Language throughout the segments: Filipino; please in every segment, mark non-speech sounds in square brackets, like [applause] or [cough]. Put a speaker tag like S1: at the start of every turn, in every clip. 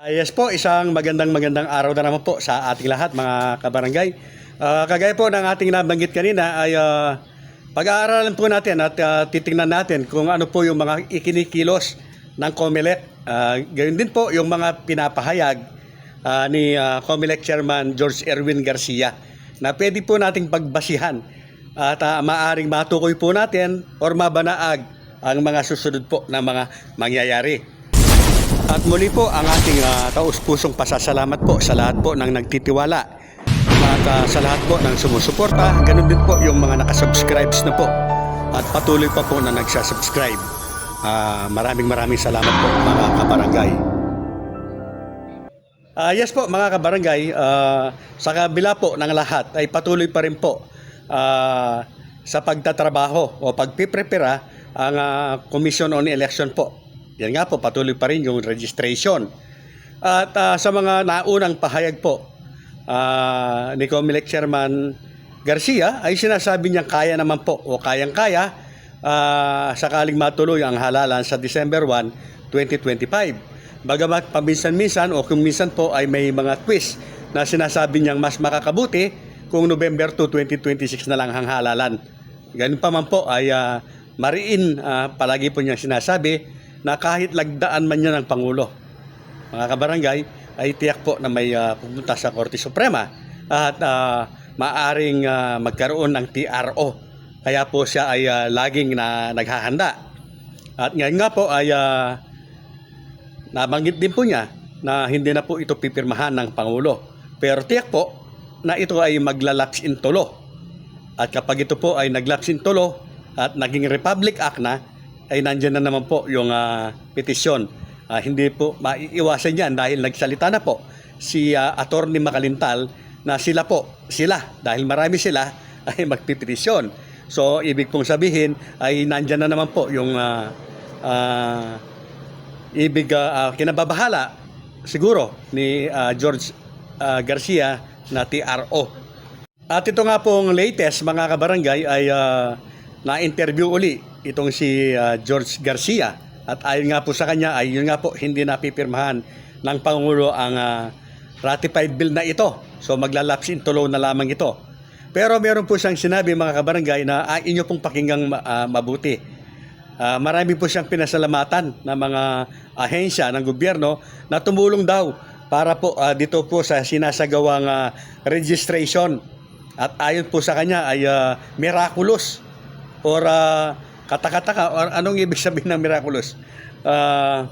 S1: Ah, yes po, isang magandang magandang araw na naman po sa ating lahat mga kabarangay. Ah, kagaya po ng ating nabanggit kanina ay ah, pag-aaralan po natin at ah, titingnan natin kung ano po yung mga ikinikilos ng COMELEC. Ah, gayon din po yung mga pinapahayag ah, ni ah, COMELEC Chairman George Erwin Garcia na pwede po nating pagbasihan at ah, maaring matukoy po natin or mabanaag ang mga susunod po na mga mangyayari. At muli po ang ating uh, taus-pusong pasasalamat po sa lahat po ng nagtitiwala at ah, sa lahat po ng sumusuporta. Ganun din po yung mga nakasubscribes na po at patuloy pa po na nagsasubscribe. Ah, maraming maraming salamat po mga kabarangay. Ah, yes po mga kabarangay, ah, sa kabila po ng lahat ay patuloy pa rin po ah, sa pagtatrabaho o pagpiprepara ang ah, Commission on Election po. Yan nga po, patuloy pa rin yung registration. At ah, sa mga naunang pahayag po ah, ni Comelec Chairman Garcia ay sinasabi niyang kaya naman po o kayang-kaya ah, sakaling matuloy ang halalan sa December 1, 2025. Bagamat paminsan-minsan o kung minsan po ay may mga twist na sinasabi niyang mas makakabuti kung November 2, 2026 na lang ang halalan. Ganun pa man po ay ah, mariin ah, palagi po niyang sinasabi na kahit lagdaan man niya ng Pangulo, mga kabarangay, ay tiyak po na may ah, pupunta sa Korte Suprema at ah, maaring ah, magkaroon ng TRO. Kaya po siya ay ah, laging na naghahanda. At ngayon nga po ay ah, nabanggit din po niya na hindi na po ito pipirmahan ng Pangulo. Pero tiyak po na ito ay maglalaps in tulo. At kapag ito po ay naglaps in tulo at naging Republic Act na, ay nandyan na naman po yung ah, petisyon. Ah, hindi po maiiwasan yan dahil nagsalita na po si uh, Attorney Makalintal na sila po, sila, dahil marami sila, [laughs] ay magpipetisyon. So, ibig pong sabihin ay nandyan na naman po yung ah, ah, ibig ah, ah, kinababahala siguro ni ah, George ah, Garcia na TRO. At ito nga pong latest mga kabarangay ay ah, na-interview uli itong si ah, George Garcia at ayon nga po sa kanya ay yun nga po hindi napipirmahan ng Pangulo ang ah, ratified bill na ito. So maglalaps in tulo na lamang ito. Pero meron po siyang sinabi mga kabarangay na ah, inyo pong pakinggang ah, mabuti. Ah, marami po siyang pinasalamatan ng mga ahensya ng gobyerno na tumulong daw para po ah, dito po sa sinasagawang ah, registration. At ayon po sa kanya ay ah, miraculous or ah, katakataka or anong ibig sabihin ng miraculous? Ah,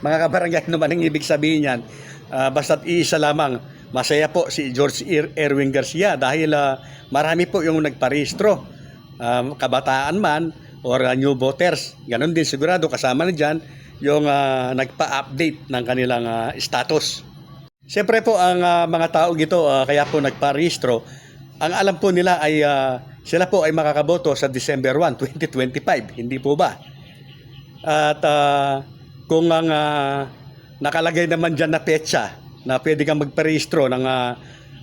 S1: mga kabarangay naman ang ibig sabihin yan. Ah, basta't iisa lamang. Masaya po si George Er- Erwin Garcia dahil ah, marami po yung nagparehistro. Ah, kabataan man or ah, new voters. Ganon din sigurado kasama na dyan yung ah, nagpa-update ng kanilang ah, status. Siyempre po ang ah, mga tao gito ah, kaya po nagparehistro, ang alam po nila ay ah, sila po ay makakaboto sa December 1, 2025, hindi po ba? At ah, kung ang ah, nakalagay naman dyan na petsa na pwede kang magparehistro ng ah,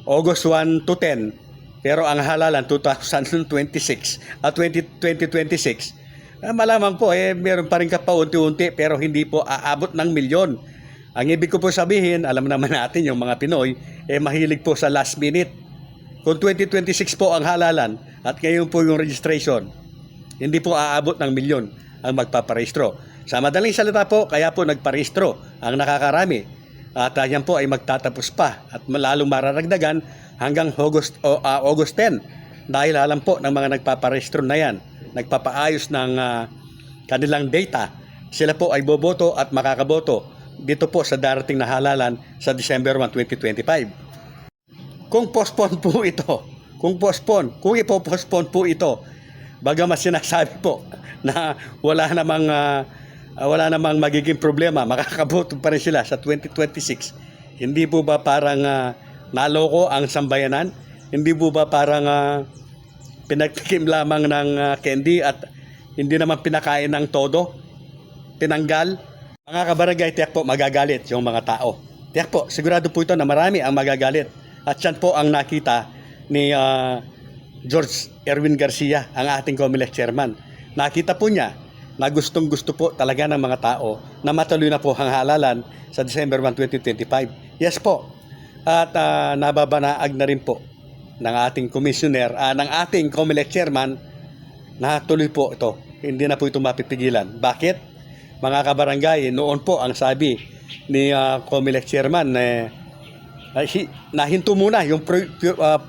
S1: August 1 to 10, pero ang halalan 2026 at 20, 2026, ah, malamang po eh meron pa rin ka pa unti-unti pero hindi po aabot ng milyon. Ang ibig ko po sabihin, alam naman natin yung mga Pinoy, eh mahilig po sa last minute. Kung 2026 po ang halalan at ngayon po yung registration, hindi po aabot ng milyon ang magpaparehistro. Sa madaling salita po, kaya po nagparehistro ang nakakarami. At uh, yan po ay magtatapos pa at lalong mararagdagan hanggang August, o, ah, August 10. Dahil alam po ng mga nagpaparehistro na yan, nagpapaayos ng ah, kanilang data, sila po ay boboto at makakaboto dito po sa darating na halalan sa December 1, 2025. Kung postpone po ito, kung postpone, kung ipo-postpone po ito, bagamat sinasabi po na wala namang ah, wala namang magiging problema, makakaboto pa rin sila sa 2026. Hindi po ba parang ah, naloko ang sambayanan? Hindi po ba parang ah, pinagtikim lamang ng ah, candy at hindi naman pinakain ng todo? Tinanggal? Mga kabarangay, tiyak po magagalit yung mga tao. Tiyak po, sigurado po ito na marami ang magagalit. At yan po ang nakita ni ah, George Erwin Garcia, ang ating COMELEC chairman. Nakita po niya na gustong gusto po talaga ng mga tao na matuloy na po ang halalan sa December 1, 2025. Yes po. At ah, nababanaag na rin po ng ating commissioner, ah, ng ating COMELEC chairman na tuloy po ito. Hindi na po ito mapipigilan. Bakit? Mga kabarangay, noon po ang sabi ni uh, COMELEC chairman eh, ay, hi- nahinto muna yung pro- pu- ah,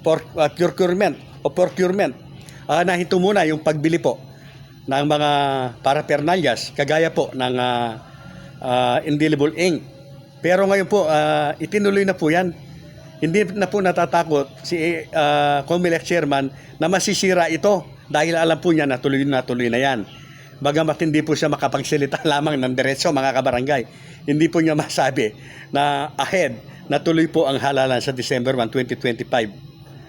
S1: por- ah, procurement o procurement. Ah, nahinto muna yung pagbili po ng mga paraphernalias kagaya po ng ah, ah, indelible ink. Pero ngayon po, ah, itinuloy na po yan. Hindi na po natatakot si uh, COMELEC chairman na masisira ito dahil alam po niya na tuloy na tuloy na yan. Bagamat hindi po siya makapagsalita [laughs] lamang ng diretso mga kabarangay, hindi po niya masabi na ahead na tuloy po ang halalan sa December 1, 2025.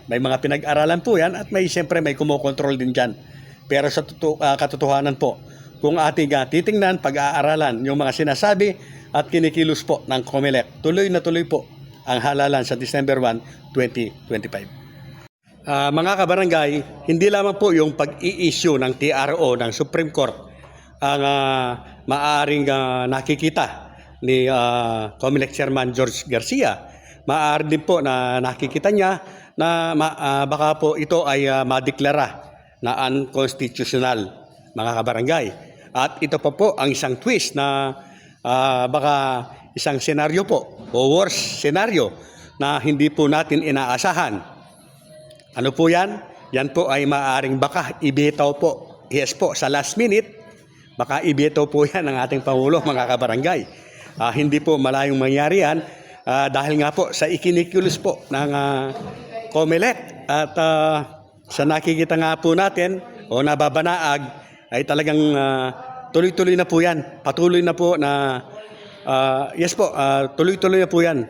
S1: May mga pinag-aralan po yan at may siyempre may kumokontrol din dyan. Pero sa tutu- ah, katotohanan po, kung ating ah, titingnan, pag-aaralan yung mga sinasabi at kinikilos po ng COMELEC, tuloy na tuloy po ang halalan sa December 1, 2025. Ah, mga kabarangay, hindi lamang po yung pag-i-issue ng TRO ng Supreme Court ang ah, maaring ah, nakikita ni ah, COMELEC Chairman George Garcia. Maaari din po na nakikita niya na ma- ah, baka po ito ay ah, madeklara na unconstitutional mga kabarangay. At ito pa po ang isang twist na ah, baka isang senaryo po o worst senaryo na hindi po natin inaasahan. Ano po yan? Yan po ay maaaring baka ibitaw po. Yes po, sa last minute, baka ibitaw po [laughs] yan ng ating Pangulo, mga kabarangay. Ah, hindi po malayong mangyari yan ah, dahil nga po sa ikinikilos po ng ah, COMELEC at ah, sa nakikita nga po natin o nababanaag ay talagang ah, tuloy-tuloy na po yan. Patuloy na po na ah, yes po, ah, tuloy-tuloy na po yan.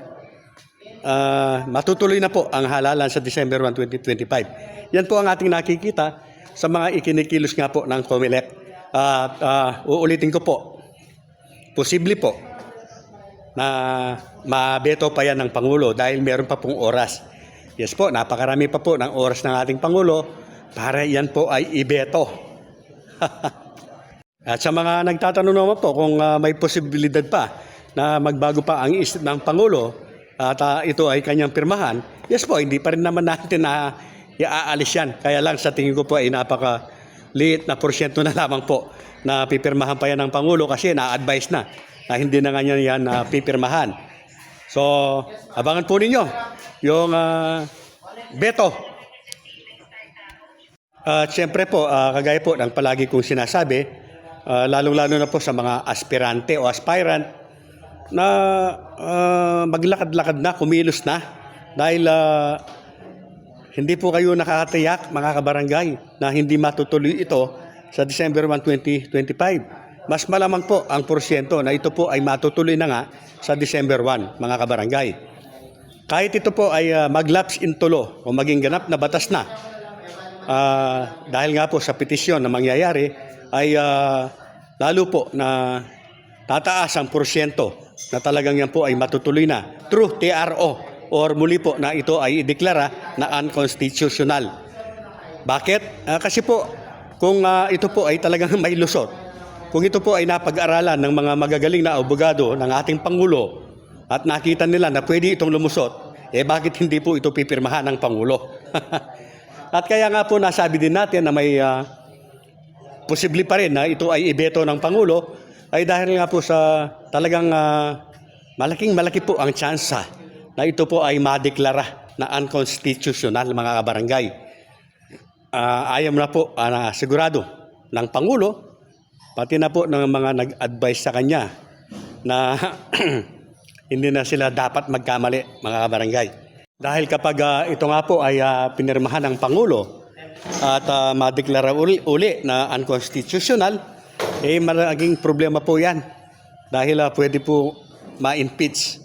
S1: Ah, matutuloy na po ang halalan sa December 1, 2025. Yan po ang ating nakikita sa mga ikinikilos nga po ng COMELEC. At ah, uulitin ko po, posible po na mabeto pa yan ng Pangulo dahil meron pa pong oras. Yes po, napakarami pa po ng oras ng ating Pangulo para yan po ay ibeto. [laughs] At sa mga nagtatanong naman po kung ah, may posibilidad pa na magbago pa ang isip ng Pangulo at ah, ito ay kanyang pirmahan, yes po, hindi pa rin naman natin na iaalis yan. Kaya lang sa tingin ko po ay napaka liit na porsyento na lamang po na pipirmahan pa yan ng Pangulo kasi na-advise na na hindi na nga yan na pipirmahan. So, abangan po ninyo yung ah, veto at siyempre po, ah, kagaya po ng palagi kong sinasabi, ah, lalong-lalo na po sa mga aspirante o aspirant na ah, maglakad-lakad na, kumilos na dahil ah, hindi po kayo nakakatiyak mga kabarangay na hindi matutuloy ito sa December 1, 2025. Mas malamang po ang porsyento na ito po ay matutuloy na nga sa December 1 mga kabarangay. Kahit ito po ay ah, maglaps in tulo o maging ganap na batas na, Ah, dahil nga po sa petisyon na mangyayari ay ah, lalo po na tataas ang porsyento na talagang yan po ay matutuloy na through TRO or muli po na ito ay ideklara na unconstitutional. Bakit? Ah, kasi po kung ah, ito po ay talagang [laughs] may lusot, kung ito po ay napag-aralan ng mga magagaling na abogado ng ating Pangulo at nakita nila na pwede itong lumusot, eh bakit hindi po ito pipirmahan ng Pangulo? [laughs] At kaya nga po nasabi din natin na may ah, posible pa rin na ito ay ibeto ng Pangulo ay dahil nga po sa talagang ah, malaking malaki po ang tsansa na ito po ay madeklara na unconstitutional mga kabarangay. Ah, ayaw na po na sigurado ng Pangulo pati na po ng mga nag-advise sa kanya na [clears throat] hindi na sila dapat magkamali mga kabarangay. Dahil kapag ah, ito nga po ay ah, pinirmahan ng Pangulo at uh, madeklara uli, uli na unconstitutional, eh malaking problema po yan. Dahil ah, pwede po ma-impeach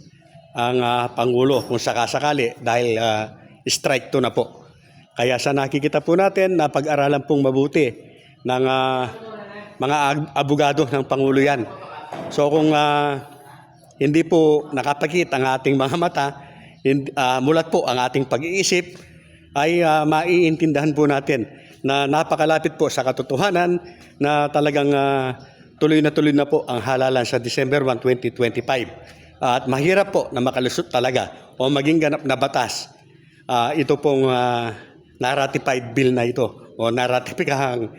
S1: ang ah, Pangulo kung sakasakali dahil ah, strike to na po. Kaya sa nakikita po natin na pag-aralan pong mabuti ng ah, mga abogado ng Pangulo yan. So kung ah, hindi po nakapakit ang ating mga mata, hindi, ah, mulat po ang ating pag-iisip, ay ah, maiintindihan po natin na napakalapit po sa katotohanan na talagang ah, tuloy na tuloy na po ang halalan sa December 1, 2025. At mahirap po na makalusot talaga o maging ganap na batas ah, ito pong ah, na-ratified bill na ito o naratipikahang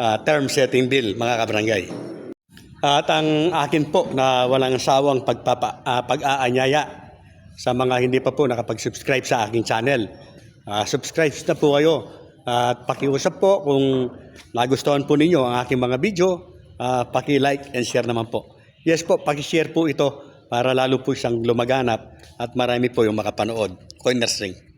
S1: ah, term setting bill mga kabarangay. At ang akin po na walang sawang pagpapa, ah, pag-aanyaya sa mga hindi pa po nakapag-subscribe sa aking channel. Ah, subscribe na po kayo at pakiusap po kung nagustuhan po ninyo ang aking mga video, ah, paki-like and share naman po. Yes po, paki-share po ito para lalo po siyang lumaganap at marami po yung makapanood. Coiners Ring.